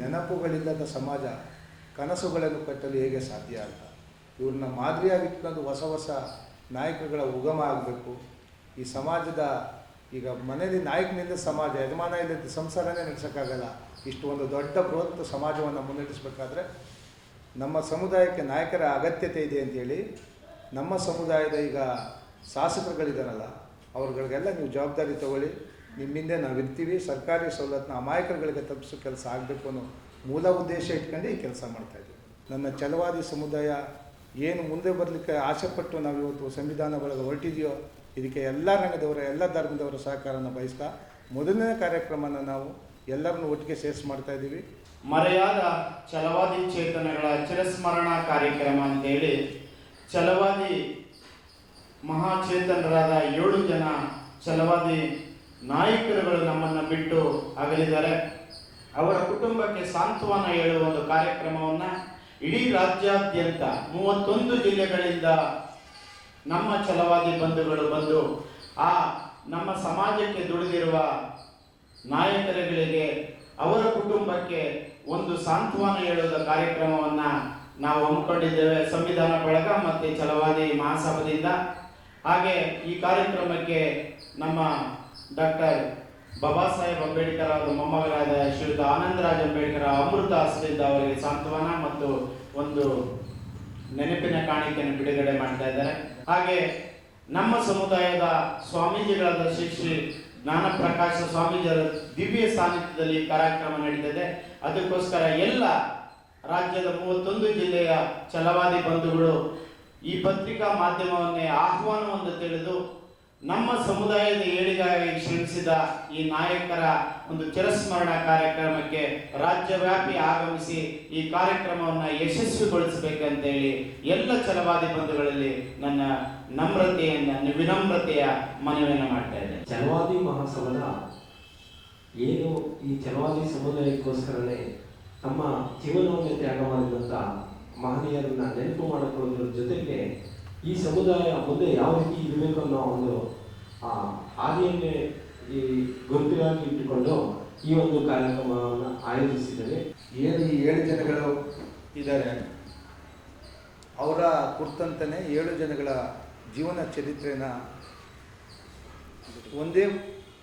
ನೆನಪುಗಳಿಲ್ಲದ ಸಮಾಜ ಕನಸುಗಳನ್ನು ಕಟ್ಟಲು ಹೇಗೆ ಸಾಧ್ಯ ಅಂತ. ಇವ್ರನ್ನ ಮಾದರಿಯಾಗಿಟ್ಕೊಂಡು ಹೊಸ ಹೊಸ ನಾಯಕಗಳ ಉಗಮ ಆಗಬೇಕು. ಈ ಸಮಾಜದ ಈಗ ಮನೆಯಲ್ಲಿ ನಾಯಕನಿಂದ ಸಮಾಜ, ಯಜಮಾನ ಇಲ್ಲದ ಸಂಸಾರನೇ ನಡೆಸೋಕ್ಕಾಗಲ್ಲ. ಇಷ್ಟು ಒಂದು ದೊಡ್ಡ ಬೃಹತ್ ಸಮಾಜವನ್ನು ಮುನ್ನಡೆಸಬೇಕಾದ್ರೆ ನಮ್ಮ ಸಮುದಾಯಕ್ಕೆ ನಾಯಕರ ಅಗತ್ಯತೆ ಇದೆ ಅಂತೇಳಿ ನಮ್ಮ ಸಮುದಾಯದ ಈಗ ಶಾಸಕರುಗಳಿದ್ದಾರಲ್ಲ ಅವ್ರಗಳಿಗೆಲ್ಲ ನೀವು ಜವಾಬ್ದಾರಿ ತಗೊಳ್ಳಿ. ನಿಮ್ಮಿಂದ ನಾವು ಇರ್ತೀವಿ, ಸರ್ಕಾರಿ ಸವಲತ್ತನ್ನ ಅಮಾಯಕರುಗಳಿಗೆ ತಪ್ಪಿಸೋ ಕೆಲಸ ಆಗಬೇಕು ಅನ್ನೋ ಮೂಲ ಉದ್ದೇಶ ಇಟ್ಕೊಂಡು ಈ ಕೆಲಸ ಮಾಡ್ತಾಯಿದ್ದೀವಿ ನನ್ನ ಛಲವಾದಿ ಸಮುದಾಯ ಏನು ಮುಂದೆ ಬರಲಿಕ್ಕೆ ಆಸೆಪಟ್ಟು ನಾವು ಇವತ್ತು ಸಂವಿಧಾನ ಒಳಗೆ ಹೊರಟಿದೆಯೋ, ಇದಕ್ಕೆ ಎಲ್ಲ ರಂಗದವರ, ಎಲ್ಲ ಧರ್ಮದವರ ಸಹಕಾರನ ಬಯಸ್ತಾ ಮೊದಲನೇ ಕಾರ್ಯಕ್ರಮನ ನಾವು ಎಲ್ಲರನ್ನು ಒಟ್ಟಿಗೆ ಸೇರಿಸಿ ಮಾಡ್ತಾ ಇದ್ದೀವಿ. ಮರೆಯಾದ ಛಲವಾದಿ ಚೇತನಗಳ ಚಿರಸ್ಮರಣ ಕಾರ್ಯಕ್ರಮ ಅಂತೇಳಿ ಛಲವಾದಿ ಮಹಾಚೇತನರಾದ ಏಳು ಜನ ಛಲವಾದಿ ನಾಯಕರುಗಳು ನಮ್ಮನ್ನು ಬಿಟ್ಟು ಅಗಲಿದ್ದಾರೆ ಅವರ ಕುಟುಂಬಕ್ಕೆ ಸಾಂತ್ವನ ಹೇಳುವ ಒಂದು ಕಾರ್ಯಕ್ರಮವನ್ನ ಇಡೀ ರಾಜ್ಯಾದ್ಯಂತ ಮೂವತ್ತೊಂದು ಜಿಲ್ಲೆಗಳಿಂದ ನಮ್ಮ ಛಲವಾದಿ ಬಂಧುಗಳು ಬಂದು ಆ ನಮ್ಮ ಸಮಾಜಕ್ಕೆ ದುಡಿದಿರುವ ನಾಯಕರುಗಳಿಗೆ ಅವರ ಕುಟುಂಬಕ್ಕೆ ಒಂದು ಸಾಂತ್ವನ ಹೇಳುವ ಕಾರ್ಯಕ್ರಮವನ್ನ ನಾವು ಹಮ್ಮಿಕೊಂಡಿದ್ದೇವೆ. ಸಂವಿಧಾನ ಬಳಗ ಮತ್ತು ಛಲವಾದಿ ಮಹಾಸಭದಿಂದ. ಹಾಗೆ ಈ ಕಾರ್ಯಕ್ರಮಕ್ಕೆ ನಮ್ಮ ಡಾಕ್ಟರ್ ಬಾಬಾ ಸಾಹೇಬ್ ಅಂಬೇಡ್ಕರ್ ಅವರ ಮೊಮ್ಮಗಳಾದ ಶ್ರೀಯುತ ಆನಂದರಾಜ್ ಅಂಬೇಡ್ಕರ್ ಅಮೃತ ಹಸ್ತದಿಂದ ಅವರಿಗೆ ಸಾಂತ್ವನ ಮತ್ತು ಒಂದು ನೆನಪಿನ ಕಾಣಿಕೆಯನ್ನು ಬಿಡುಗಡೆ ಮಾಡ್ತಾ ಇದ್ದಾರೆ. ಹಾಗೆ ನಮ್ಮ ಸಮುದಾಯದ ಸ್ವಾಮೀಜಿಗಳಾದ ಶ್ರೀ ಶ್ರೀ ಜ್ಞಾನ ಪ್ರಕಾಶ ಸ್ವಾಮೀಜಿಯವರ ದಿವ್ಯ ಸಾನ್ನಿಧ್ಯದಲ್ಲಿ ಕಾರ್ಯಕ್ರಮ ನಡೀತದೆ. ಅದಕ್ಕೋಸ್ಕರ ಎಲ್ಲ ರಾಜ್ಯದ ಮೂವತ್ತೊಂದು ಜಿಲ್ಲೆಯ ಛಲವಾದಿ ಬಂಧುಗಳು ಈ ಪತ್ರಿಕಾ ಮಾಧ್ಯಮವನ್ನೇ ಆಹ್ವಾನವನ್ನು ತಿಳಿದು ನಮ್ಮ ಸಮುದಾಯದ ಏಳಿಗಾಗಿ ಶ್ರಮಿಸಿದ ಈ ನಾಯಕರ ಒಂದು ಚಿರಸ್ಮರಣ ಕಾರ್ಯಕ್ರಮಕ್ಕೆ ರಾಜ್ಯವ್ಯಾಪಿ ಆಗಮಿಸಿ ಈ ಕಾರ್ಯಕ್ರಮವನ್ನು ಯಶಸ್ವಿಗೊಳಿಸಬೇಕಂತೇಳಿ ಎಲ್ಲ ಚಲವಾದಿ ಬಂಧುಗಳಲ್ಲಿ ನನ್ನ ನಮ್ರತೆಯನ್ನು ವಿನಮ್ರತೆಯ ಮನವಿಯನ್ನು ಮಾಡ್ತಾ ಇದ್ದೇನೆ. ಚಲವಾದಿ ಮಹಾಸಭದ ಏನು ಈ ಚಲವಾದಿ ಸಮುದಾಯಕ್ಕೋಸ್ಕರನೇ ತಮ್ಮ ಜೀವನವನ್ನು ತ್ಯಾಗ ಮಾಡಿದಂಥ ಮಹನೀಯರನ್ನ ನೆನಪು ಮಾಡಿಕೊಳ್ಳುವುದರ ಜೊತೆಗೆ ಈ ಸಮುದಾಯ ಮುಂದೆ ಯಾವ ರೀತಿ ಇರಬೇಕು ಅನ್ನೋ ಒಂದು ಆ, ಹಾದಿಯನ್ನೇ ಈ ಗುರುತಿಗಾಗಿ ಇಟ್ಟುಕೊಂಡು ಈ ಒಂದು ಕಾರ್ಯಕ್ರಮವನ್ನು ಆಯೋಜಿಸಿದ್ದೇವೆ ಏನು ಈ ಏಳು ಜನಗಳು ಇದ್ದಾರೆ? ಅವರ ಕುರಿತಂತನೇ ಏಳು ಜನಗಳ ಜೀವನ ಚರಿತ್ರೆನ ಒಂದೇ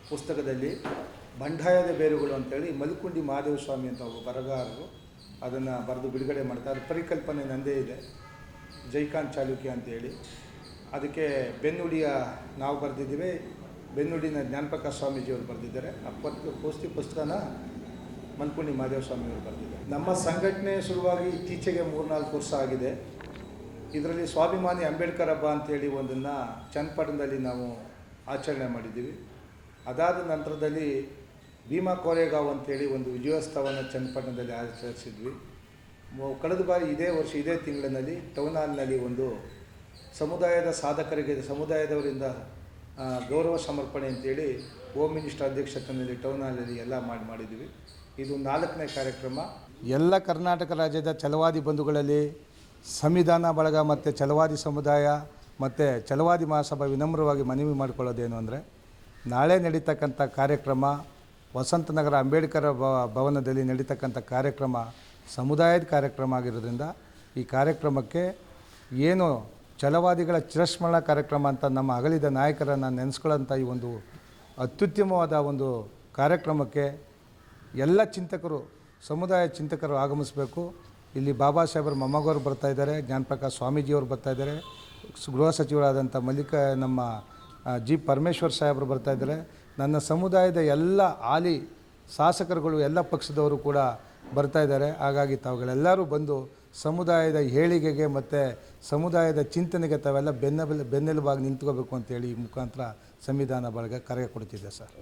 ಪುಸ್ತಕದಲ್ಲಿ ಬಂಡಾಯದ ಬೇರುಗಳು ಅಂತೇಳಿ ಮಲ್ಕುಂಡಿ ಮಹಾದೇವ ಸ್ವಾಮಿ ಅಂತ ಒಬ್ಬ ಬರಗಾರರು ಅದನ್ನು ಬರೆದು ಬಿಡುಗಡೆ ಮಾಡ್ತಾರೆ. ಪರಿಕಲ್ಪನೆ ನಂದೇ ಇದೆ. ಜೈಕಾಂತ್ ಚಾಲುಕ್ಯ ಅಂತೇಳಿ. ಅದಕ್ಕೆ ಬೆನ್ನುಡಿಯ ನಾವು ಬರೆದಿದ್ದೀವಿ. ಬೆನ್ನುಡಿನ ಜ್ಞಾನಪ್ರಕಾಶ್ ಸ್ವಾಮೀಜಿಯವರು ಬರೆದಿದ್ದಾರೆ. ಆ ಪತ್ ಪೋಸ್ತಿ ಪುಸ್ತಕನ ಮನ್ಕುಣಿ ಮಹಾದೇವ ಸ್ವಾಮಿಯವರು ಬರೆದಿದ್ದಾರೆ. ನಮ್ಮ ಸಂಘಟನೆ ಶುರುವಾಗಿ ಇತ್ತೀಚೆಗೆ ಮೂರ್ನಾಲ್ಕು ವರ್ಷ ಆಗಿದೆ. ಇದರಲ್ಲಿ ಸ್ವಾಭಿಮಾನಿ ಅಂಬೇಡ್ಕರ್ ಹಬ್ಬ ಅಂತೇಳಿ ಒಂದನ್ನು ಚನ್ನಪಟ್ಟಣದಲ್ಲಿ ನಾವು ಆಚರಣೆ ಮಾಡಿದ್ದೀವಿ. ಅದಾದ ನಂತರದಲ್ಲಿ ಭೀಮಾ ಕೋರೆಗಾವ್ ಅಂತೇಳಿ ಒಂದು ವಿಜಯೋತ್ಸವನ ಚನ್ನಪಟ್ಟಣದಲ್ಲಿ ಆಚರಿಸಿದ್ವಿ. ಕಳೆದ ಬಾರಿ ಇದೇ ವರ್ಷ, ಇದೇ ತಿಂಗಳಿನಲ್ಲಿ ಟೌನ್ ಹಾಲ್ನಲ್ಲಿ ಒಂದು ಸಮುದಾಯದ ಸಾಧಕರಿಗೆ, ಸಮುದಾಯದವರಿಂದ ಗೌರವ ಸಮರ್ಪಣೆ ಅಂತೇಳಿ ಹೋಮ್ ಮಿನಿಸ್ಟರ್ ಅಧ್ಯಕ್ಷತನಲ್ಲಿ ಟೌನ್ ಹಾಲಲ್ಲಿ ಎಲ್ಲ ಮಾಡಿ ಮಾಡಿದ್ದೀವಿ ಇದು ನಾಲ್ಕನೇ ಕಾರ್ಯಕ್ರಮ. ಎಲ್ಲ ಕರ್ನಾಟಕ ರಾಜ್ಯದ ಚಲವಾದಿ ಬಂಧುಗಳಲ್ಲಿ ಸಂವಿಧಾನ ಬಳಗ ಮತ್ತು ಚಲವಾದಿ ಸಮುದಾಯ ಮತ್ತು ಛಲವಾದಿ ಮಹಾಸಭಾ ವಿನಮ್ರವಾಗಿ ಮನವಿ ಮಾಡಿಕೊಳ್ಳೋದೇನು ಅಂದರೆ, ನಾಳೆ ನಡೀತಕ್ಕಂಥ ಕಾರ್ಯಕ್ರಮ ವಸಂತನಗರ ಅಂಬೇಡ್ಕರ್ ಭವ- ಭವನದಲ್ಲಿ ನಡೀತಕ್ಕಂಥ ಕಾರ್ಯಕ್ರಮ ಸಮುದಾಯದ ಕಾರ್ಯಕ್ರಮ ಆಗಿರೋದ್ರಿಂದ ಈ ಕಾರ್ಯಕ್ರಮಕ್ಕೆ ಏನು ಛಲವಾದಿಗಳ ಚಿರಸ್ಮರಣ ಕಾರ್ಯಕ್ರಮ ಅಂತ ನಮ್ಮ ಅಗಲಿದ ನಾಯಕರನ್ನು ನೆನೆಸ್ಕೊಳ್ಳೋಂಥ ಈ ಒಂದು ಅತ್ಯುತ್ತಮವಾದ ಒಂದು ಕಾರ್ಯಕ್ರಮಕ್ಕೆ ಎಲ್ಲ ಚಿಂತಕರು, ಸಮುದಾಯ ಚಿಂತಕರು ಆಗಮಿಸಬೇಕು. ಇಲ್ಲಿ ಬಾಬಾ ಸಾಹೇಬರ ಮೊಮ್ಮಗವರು ಬರ್ತಾ ಇದ್ದಾರೆ, ಜ್ಞಾನಪ್ರಕಾಶ್ ಸ್ವಾಮೀಜಿಯವರು ಬರ್ತಾ ಇದ್ದಾರೆ ಗೃಹ ಸಚಿವರಾದಂಥ ಮಲ್ಲಿಕ, ನಮ್ಮ ಜಿ ಪರಮೇಶ್ವರ್ ಸಾಹೇಬರು ಬರ್ತಾ ಇದ್ದಾರೆ. ನನ್ನ ಸಮುದಾಯದ ಎಲ್ಲ ಹಾಲಿ ಶಾಸಕರುಗಳು, ಎಲ್ಲ ಪಕ್ಷದವರು ಕೂಡ ಬರ್ತಾ ಇದ್ದಾರೆ. ಹಾಗಾಗಿ ತಾವುಗಳೆಲ್ಲರೂ ಬಂದು ಸಮುದಾಯದ ಏಳಿಗೆಗೆ ಮತ್ತು ಸಮುದಾಯದ ಚಿಂತನೆಗೆ ತಾವೆಲ್ಲ ಬೆನ್ನ ಬೆನ್ನೆಲುಬಾಗಿ ನಿಂತ್ಕೋಬೇಕು ಅಂತೇಳಿ ಈ ಮುಖಾಂತರ ಸಂವಿಧಾನ ಬಳಗ ಕರೆ ಕೊಡ್ತಿದ್ದೆ ಸರ್.